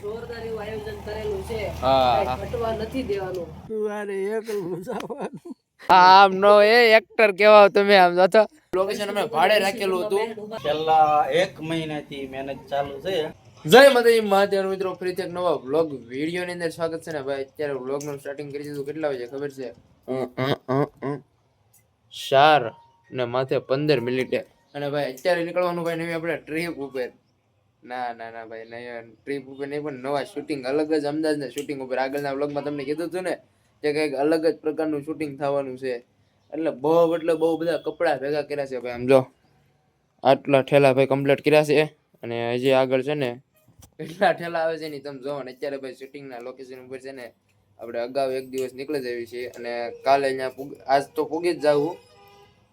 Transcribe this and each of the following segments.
જોરદાર એવું આયોજન કરેલું છે. હા, કાંઈ હા. ઘટવા નથી દેવાનું. આમ નો એ એક્ટર કેવા તમે આમ જો લોકેશન અમે ભાડે રાખેલું હતું. છેલ્લા એક મહિનાથી મહેનત ચાલુ છે. જય માતાજી મહાદેવ મિત્રો ફરીથી એક નવા વ્લોગ વીડિયો ની અંદર સ્વાગત છે ને ભાઈ. અત્યારે વ્લોગનું સ્ટાર્ટિંગ કરી દીધું. કેટલા વાગે ખબર છે? ચાર ને માથે પંદર મિનિટે. અને ભાઈ અત્યારે નીકળવાનું ભાઈ નવી આપણે ટ્રીપ ઉપર. ના ના ના ભાઈ, નહીં ટ્રીપ ઉપર નહીં, પણ નવા શૂટિંગ અલગ જ અમદાવાદના શૂટિંગ ઉપર. આગળના વ્લોગમાં તમને કીધું હતું ને કે કંઈક અલગ જ પ્રકારનું શૂટિંગ થવાનું છે. એટલે બહુ એટલે બહુ બધા કપડાં ભેગા કર્યા છે ભાઈ, આમ જો. આટલા ઠેલા ભાઈ કમ્પ્લીટ કર્યા છે. અને હજી આગળ છે ને, કેટલા ઠેલા આવે છે ને તમે જોવો ને, અત્યારે ભાઈ શૂટિંગના લોકેશન ઉપર છે ને, આપણે અગાઉ એક દિવસ નીકળી જવી છે અને કાલે અહીંયા આજ તો પૂગી જ જવું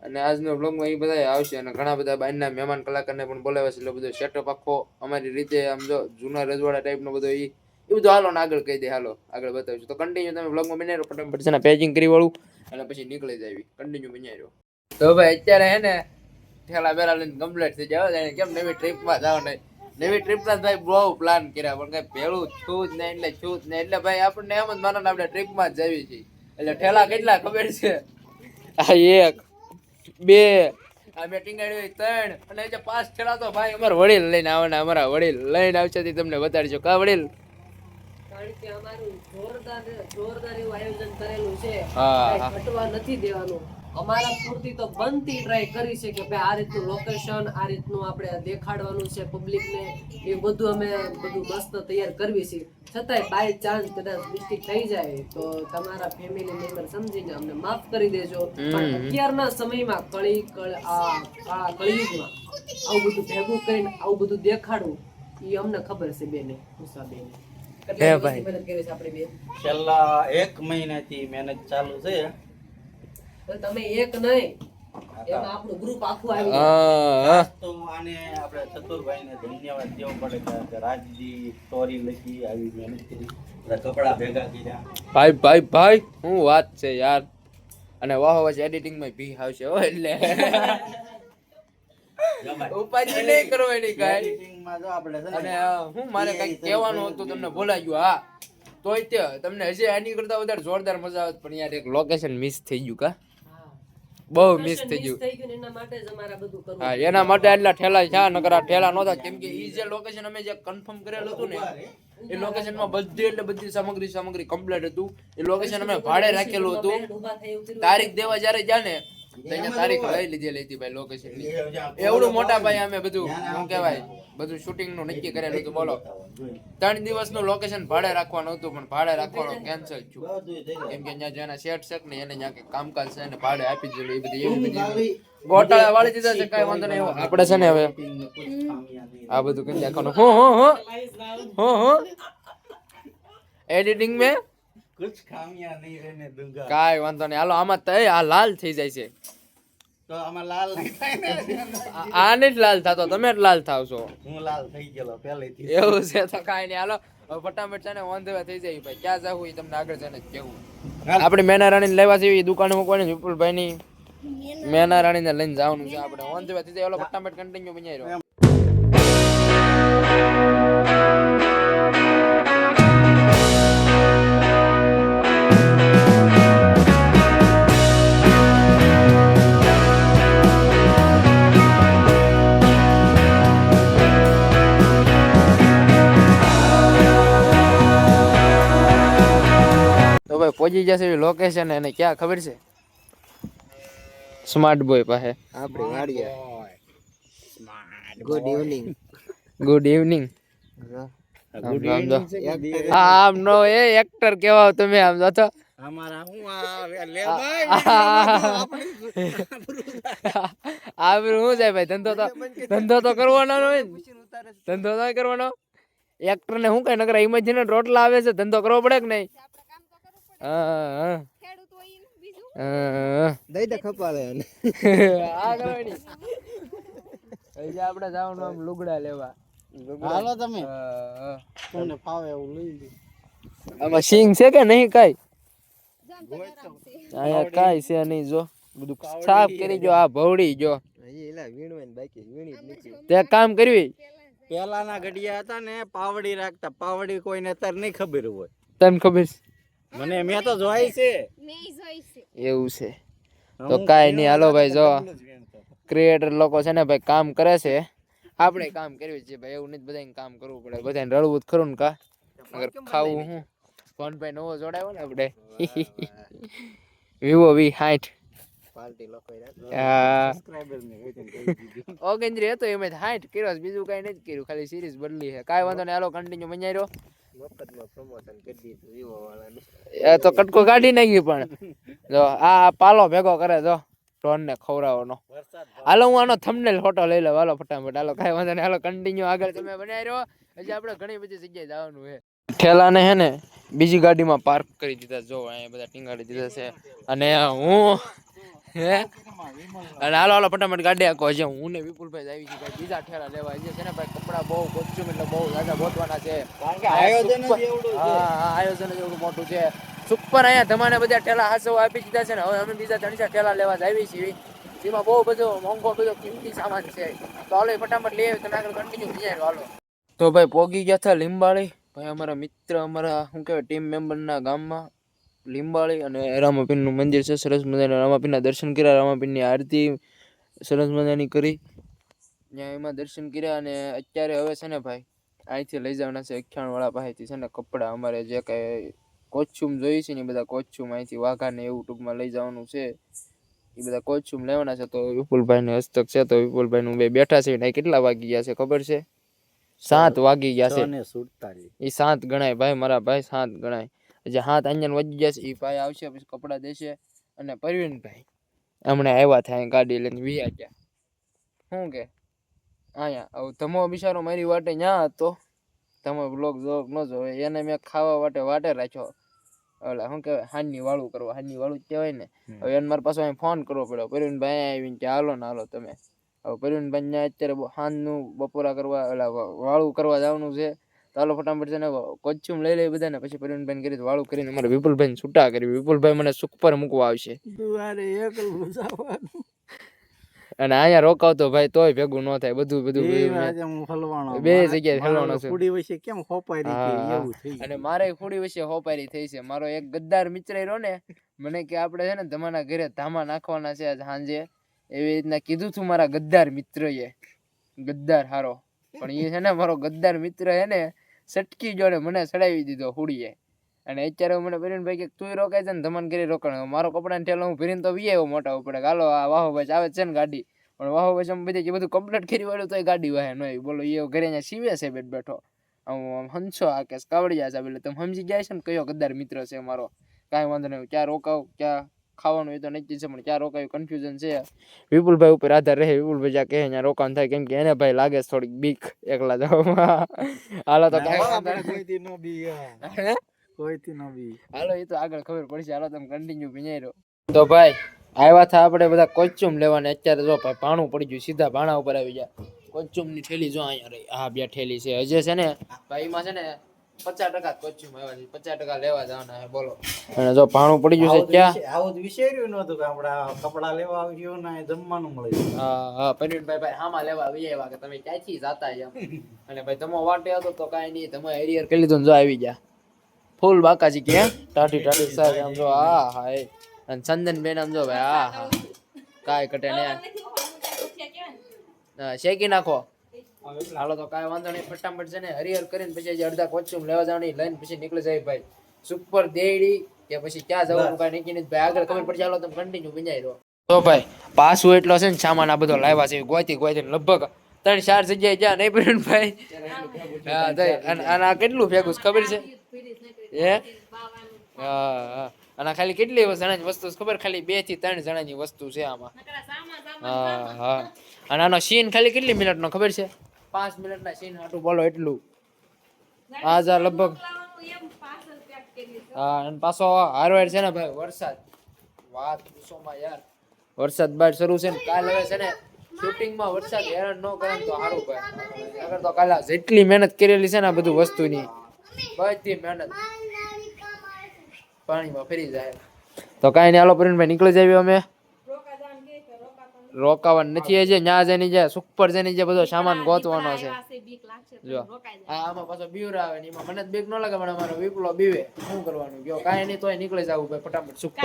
અને આજનો બ્લોગમાં એ બધા આવશે અને ઘણા બધા બહારના મહેમાન કલાકારને પણ બોલાવે છે, એટલે બધો સેટઅપ આખો અમારી રીતે, આમ જો જૂના રજવાડા ટાઈપનો બધો એ એ બધું હાલો ને આગળ કહી દે, હાલો, આગળ બતાવીશું. તો કન્ટિન્યુ તમે બ્લોગમાં બની રહ્યો ફટાફટ છે પેજિંગ કરી વાળું, અને પછી નીકળી જાય કન્ટિન્યુ બની રહ્યો તો ભાઈ અત્યારે હે ને, ઠેલા બેલા લઈને કમ્પ્લીટ થઈ જાય. કેમ નવી ટ્રીપમાં જાવ નહીં નવી ટ્રીપના ભાઈ બહુ પ્લાન કર્યા, પણ કઈ પેલું છું જ નહીં, એટલે છું જ નહીં. એટલે ભાઈ આપણને એમ જ માનો આપણે ટ્રીપમાં જ જવી છીએ એટલે ઠેલા કેટલા ખબર છે? આ એક. બે. આ મેં ટીંગાડી ત્રણ. અને જે પાસ થયેલા તો ભાઈ અમારા વડીલ લઈને આવવાના અમારા વડીલ લઈને આવશે તે તમને બતાડજો. કા વડીલ? કારણ કે અમારું જોરદાર જોરદાર એવું આયોજન કરેલું છે. હા, ઘટવા નથી દેવાનું. અમારા પૂરતી તો બનતી ટ્રાય કરી છે કે ભાઈ આ રીતનું લોકેશન આ રીતનું આપણે દેખાડવાનું છે પબ્લિક ને. એ બધું અમે બધું મસ્ત તૈયાર કરવી છે. છતાંય બાય ચાન્સ કદાચ મિસ્ટેક થઈ જાય તો તમારા ફેમિલી મેમ્બર સમજીને અમને માફ કરી દેજો. પણ અત્યારના સમયમાં કળી કળ આ આ કળિયુગમાં આવું બધું ભેગું કરીને આવું બધું દેખાડવું એ અમને ખબર છે બેને ઉષા બેને છેલ્લા એક મહિનાથી મહેનત ચાલુ છે. તો તમે એક નહીં એમાં આપણું ગ્રુપ આખું આવી જાય. હા હા. તો આને આપણે ચતુરભાઈને ધન્યવાદ દેવો પડે કે- કે રાજજી સ્ટોરી લખી આવી મહેનત કરી. કપડા ભેગા કર્યા. ભાઈ ભાઈ ભાઈ શું વાત છે યાર. અને વાહ વાહ એડિટિંગમાં ભી આવશે હો એટલે. ઉપાધિ નહીં કરવાની કાંઈ. એડિટિંગમાં અને હું મારે કઈ કહેવાનું હતું તમને બોલાઈ ગયું હા. તોય તે તમને હજી આની કરતા વધારે જોરદાર મજા આવત પણ યાર એક લોકેશન મિસ થઈ ગયું કા. બહુ મિસ થઈ ગયું. ગયું એના માટે જ અમારા બધું કરવું હા એના માટે આટલા ઠેલા છે નકર ઠેલા નહોતા કેમ કે ઈ જે લોકેશન અમે જે કન્ફર્મ કરેલું હતું ને એ લોકેશનમાં બધી એટલે બધી સામગ્રી સામગ્રી કમ્પ્લીટ હતું. એ લોકેશન અમે ભાડે રાખેલું હતું. તારીખ દેવા જ્યારે જા ને તારીખ લઈ લીધેલી હતી ભાઈ લોકેશન એવડું મોટા ભાઈ અમે બધું શું કહેવાય બધું શૂટિંગનું નક્કી કરેલું હતું બોલો. ત્રણ દિવસનું લોકેશન ભાડે રાખવાનું હતું પણ ભાડે રાખવાનું કેન્સલ થયું. કેમ કે અહીંયા જેના સેટ છે ને એને ત્યાં કામકાજ છે ને ભાડે આપી દીધું એ બધી એવી બધી ગોટાળા વાળી દીધા છે કઈ વાંધો નહીં આપણે છે ને હવે. આ બધું કઈ નાખવાનું. હો હો હો. હો હો. એડિટિંગ મેં? કુછ ખામિયા નહીં રહેને દુંગા. કાઈ વાંધો નહીં. હાલો આમાં તો આ લાલ થઈ જાય છે. તો આમાં લાલ નહીં થાય ને આને જ લાલ થતો તમે જ લાલ થાવ છો હું લાલ થઈ ગયેલો પહેલેથી એવું છે તો કાંઈ નહીં. હાલો હવે ફટાફટ છે ને ઓન ધ વે થઈ જાય ભાઈ. ક્યાં જવું એ તમને આગળ છે ને કેવું. આપણે મેના રાણી લેવા જેવી દુકાને મૂકવાની વિપુલભાઈ ની મેના રાણી. ને લઈને જવાનું છે આપણે. ઓન ધ વે થઈ જાય હાલો ફટાફટ કન્ટિન્યુ બની રહ્યો પહોંચી જશે લોકેશન એને ક્યાં ખબર છે? સ્માર્ટ બોય પાસે. આપણે વાડીએ. ગુડ ઇવનિંગ ગુડ ઇવનિંગ આમ નો એ એક્ટર કેવા તમે આમ તો અમારા હું આ આબરૂ શું છે ભાઈ? ધંધો તો ધંધો તો કરવાનો ધંધો તો કરવાનો. એક્ટર ને શું કઈ નકર ઇમેજિન રોટલા આવે છે ધંધો કરવો પડે કે નહીં? હા દઈ દે એને. આ કરવાની હજી આપણે જવાનું આમ લુગડા લેવા. હાલો તમે. હા, હા. તમને ફાવે એવું લઈ લો. આમાં સિંગ છે કે નહીં કાઈ? અહીંયા કાઈ છે નહીં જો. બધું સાફ કરી જો આ ભવડી જો. ને તે કામ કરવી? પેલાના ઘડિયા હતા ને પાવડી રાખતા. પાવડી કોઈને અત્યારે નહીં ખબર હોય. તને ખબર છે? મને મેં તો જોઈ છે. એવું છે. તો કાંઈ નહીં હાલો ભાઈ જો. ક્રિએટર લોકો છે ને ભાઈ કામ કરે છે. આપણે કામ કર્યું છે ભાઈ એવું નથી બધાને કામ કરવું પડે. બધાને રડવું જ ખરું ને કા? અગર ખાવું હું? ફોન ભાઈ નવો જોડાયો ને આપણે. વિવો વી હાઈટ પાર્ટી લોકો હા. ઓગેન્દ્રી હતો એમાં હાઈટ કર્યો બીજું કાંઈ નથી કર્યું. ખાલી સિરીઝ બદલી છે. કાંઈ વાંધો નહીં હાલો કન્ટિન્યુ મજા રહ્યો. એ તો કટકો કાઢી નાખી પણ. જો આ પાલો ભેગો કરે જો ડ્રોન ને ખવડાવવાનો હાલો હું આનો થંબનેલ ફોટો લઈ લઉં. હાલો ફટાફટ. હાલો કાંઈ વાંધો નહીં. હાલો કન્ટિન્યુ આગળ તમે બનાવી રહ્યો હજી આપણે ઘણી બધી જગ્યાએ જવાનું છે. ઠેલાને હે ને બીજી ગાડીમાં પાર્ક કરી દીધા. જો અહીંયા બધા ટીંગાડી દીધા છે. અને હું હે? અને હાલો હાલો ફટાફટ ગાડી આખો હજી હું ને વિપુલભાઈ આવી છે ભાઈ બીજા ઠેલા લેવા આવી છે ને ભાઈ કપડા બહુ કોસ્ચ્યુમ એટલે બહુ દાદા ગોતવાના છે. કારણ કે આયોજન હા આયોજન જ મોટું છે. સુપર અહીંયા તમારે બધા ઠેલા હાસો આપી દીધા છે ને હવે અમે બીજા ત્રણ ચાર ઠેલા લેવા જ આવી છીએ. એમાં બહુ બધો મોંઘો બધો કિંમતી સામાન છે. તો હાલો ફટાફટ લઈ આવી તમે આગળ કન્ટિન્યુ વિચારો હાલો. તો ભાઈ પોગી ગયા હતા લીંબાળી. ભાઈ અમારા મિત્ર અમારા શું કહેવાય ટીમ મેમ્બરના ગામમાં. લીંબાળી અને રામાપીરનું મંદિર છે. સરસ મજાના રામાપીરના દર્શન કર્યા. રામાપીરની આરતી સરસ મજાની કરી. ત્યાં એમાં દર્શન કર્યા અને અત્યારે હવે છે ને ભાઈ અહીંથી લઈ જવાના છે અખ્યાણવાળા પાસેથી છે ને કપડાં. અમારે જે કાંઈ કોચ્યુમ જોઈએ છે ને એ બધા કોચ્યુમ અહીંથી વાઘાને એવું ટૂંકમાં લઈ જવાનું છે. એ બધા કોચ્યુમ લેવાના છે. તો વિપુલભાઈને હસ્તક છે. તો વિપુલભાઈનું બે બેઠા છે. ને કેટલા વાગી ગયા છે ખબર છે? સાત વાગી ગયા છે. એ સાત ગણાય. ભાઈ મારા ભાઈ સાત ગણાય. જે હાથ અહીંયા વજી જશે એ ભાઈ આવશે પછી કપડાં દેશે અને પરવીનભાઈ હમણાં આવ્યા થાય ગાડી લઈને વિયા ગયા. શું કે? અહીંયા હવે ધમો બિચારો મારી વાટે ન્યા હતો. તમે બ્લોગ જોગ ન જોવે એને મેં ખાવા વાટે વાટે રાખ્યો. ઓલા શું કહેવાય હાનની વાળું કરવા હાનની વાળું કહેવાય ને. હવે એને મારા પાસે અહીં ફોન કરવો પડ્યો પરવીનભાઈ ભાઈ આવીને કે હાલો ને હાલો તમે. હવે પરવીનભાઈ ને અત્યારે હાનનું બપોરા કરવા ઓલા વાળું કરવા જવાનું છે. તો હાલો ફટાફટ છે ને કોચ્યુમ લઈ લઈ બધાને. પછી પરવીનભાઈ કરી વાળું કરીને અમારે વિપુલભાઈ છૂટા કરી. વિપુલભાઈ મને સુખ પર મૂકવા આવશે. અને અહીંયા રોકાવતો ભાઈ તોય ભેગું ન થાય. બધું બધું બે જગ્યાએ મારા છે. કુડી વિશે કેમ હોપારી એવું થઈ અને મારે ખોડી વિશે હોપારી થઈ છે. મારો એક ગદ્દાર મિત્ર રહ્યો ને મને કે આપણે છે ને તમારા ઘરે ધામા નાખવાના છે આજ સાંજે. એવી રીતના કીધું તું મારા ગદ્દાર મિત્રએ. ગદ્દાર હારો. પણ એ છે ને મારો ગદ્દાર મિત્ર હે ને સટકી જોડે મને ચડાવી દીધો હુડીએ. અને અત્યારે મને ભાઈ કે, તું રોકાય છે ને, ધમન કરી રોકાણ. મારો કપડાને ઠેલો હું ભરીને તો વી આવ્યો મોટા ઉપર હાલો, આ વાહો ભાઈ આવે છે ને ગાડી. પણ વાહો ભાઈ અમે બધી બધું કમ્પ્લીટ કરી વાળું તો એ ગાડી વાહે નહીં બોલો એ ઘરે અહીંયા સીવે છે બેઠ બેઠો. આમ હંસો આ કેસ કાવડિયા સાહેબ, એટલે તમે સમજી ગયા છે ને કયો કદાર મિત્ર છે મારો કાંઈ વાંધો નહીં ક્યાં રોકાવ ક્યાં ખાવાનું એ તો નક્કી છે પણ ક્યાં રોકાયું? કન્ફ્યુઝન છે. વિપુલભાઈ ઉપર આધાર રહે. વિપુલભાઈ જ્યાં કહે ત્યાં રોકાણ થાય. કેમ કે એને ભાઈ લાગે છે થોડીક બીક એકલા જવામાં હાલો તો કોઈથી ન બી. કોઈથી ન બી હાલો એ તો આગળ ખબર પડશે. હાલો તમે કન્ટિન્યુ ભીંજાઈ રહો. તો ભાઈ આવ્યા હતા આપણે બધા કોચ્યુમ લેવાને. અત્યારે જો ભાઈ ભાણું પડી ગયું. સીધા ભાણા ઉપર આવી ગયા. કોચ્યુમની થેલી જો અહીંયા રહી. હા બે થેલી છે. હજે છે ને ભાઈ એમાં છે ને પચાસ ટકા કોચ્યુમ આવ્યા પચાસ ટકા લેવા જવાના છે બોલો અને જો ભાણું પડી ગયું છે ક્યાં આવું જ વિચાર્યું નતું કે આપણે કપડા લેવા આવ્યો ને જમવાનું મળે હા હા ભાઈ હામાં લેવા આવી આવ્યા કે તમે ક્યાંથી જાતા એમ અને ભાઈ તમે વાટે હતો તો કાંઈ નહીં તમે એરિયર કરી લીધું જો આવી ગયા ફૂલ બાકાજી કે ટાટી ટાટી સાહેબ આમ જો હા હા અને ચંદન બેન આમ જો ભાઈ હા હા કાંઈ કટે ને શેકી નાખો હાલો તો કાંઈ વાંધો નહીં ફટાફટ છે ને હરિહર કરીને પછી જે અડધા કોચ્યુમ લેવા જવાની લઈને પછી નીકળી જાય ભાઈ. સુપર દેડી કે પછી ક્યાં જવાનું કાંઈ નીકળી નથી. ભાઈ આગળ ખબર પડશે હાલો તમે કન્ટિન્યુ બિંજાઈ રહો તો ભાઈ પાછું એટલો છે ને સામાન આ બધો લાવ્યા છે ગોતી ગોતી લગભગ ત્રણ ચાર જગ્યાએ જ્યાં નહીં પડ્યું ભાઈ. અને આ કેટલું ફેંકું ખબર છે? હે? હા હા. અને ખાલી કેટલી જણાની વસ્તુ ખબર? ખાલી બેથી ત્રણ જણાની વસ્તુ છે આમાં. હા હા. અને આનો સીન ખાલી કેટલી મિનિટનો ખબર છે? પાંચ મિનિટના સીન હાટું બોલો એટલું. આ જા લગભગ હા અને પાછો હારવાડ છે ને ભાઈ વરસાદ. વાત પૂછોમાં યાર. વરસાદ બાર શરૂ છે ને કાલ હવે છે ને શૂટિંગમાં વરસાદ હેરાન ન કરે તો સારું ભાઈ. અગર તો કાલે જેટલી મહેનત કરેલી છે ને આ બધું વસ્તુની બધી મહેનત. પાણીમાં ફરી જાય. તો કાંઈ નહીં હાલો પરિણભાઈ નીકળી જઈએ અમે. રોકાવાનું નથી એ જે ન્યા જઈને જે સુપર જઈને જે બધો સામાન ગોતવાનો છે. જો. આ આમાં પાછો બીવર આવે ને એમાં. મને જ બીક ન લાગે પણ અમારો વિપલો બીવે. શું કરવાનું? કયો કાંઈ નહીં તોય નીકળી જવું ભાઈ ફટાફટ સુપર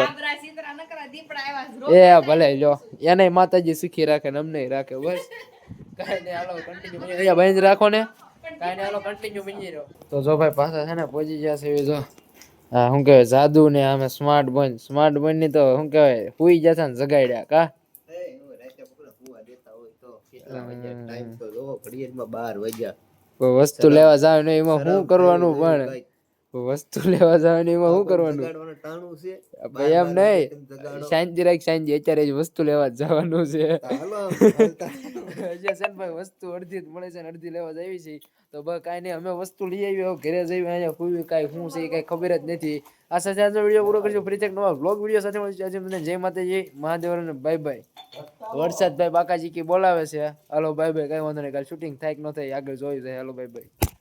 એ ભલે જો. એને માતાજી સુખી રાખે ને અમને રાખે બસ. કાંઈ નહીં હાલો કન્ટિન્યુ અહીંયા બંધ રાખો ને. કાંઈ નહીં હાલો કન્ટિન્યુ બની રહ્યો. તો જો ભાઈ પાછા છે ને પહોંચી ગયા છે જો. હા શું કહેવાય જાદુ ને આમે સ્માર્ટ બોન સ્માર્ટ બોનની તો શું કહેવાય હુઈ જશે ને જગાડ્યા કા? વસ્તુ લેવા જાવ ને એમાં શું કરવાનું પણ? વસ્તુ લેવા જાવ ને એમાં શું કરવાનું? છે. ભાઈ એમ નહીં. શાંતિ રાખ શાંતિ અત્યારે જ વસ્તુ લેવા જવાનું છે. હજી ભાઈ, વસ્તુ અડધી જ મળે છે ને અડધી લેવા જઈ છે. તો બસ કાંઈ નહીં, અમે વસ્તુ લઈ આવી ઘરે જઈ અહીંયા કોઈ કાંઈ શું છે કાંઈ ખબર જ નથી. આ સાથે આજનો વીડિયો પૂરો કરજો ફરી એક નવા બ્લોગ વીડિયો સાથે મળીશું. આજે મને જય માતાજી મહાદેવ અને બાય બાય વરસાદ ભાઈ બાકાજી કી બોલાવે છે. હાલો બાય બાય કાંઈ વાંધો નહીં, કાલે શૂટિંગ થાય કે ન થાય આગળ જોયું છે. હાલો બાય બાય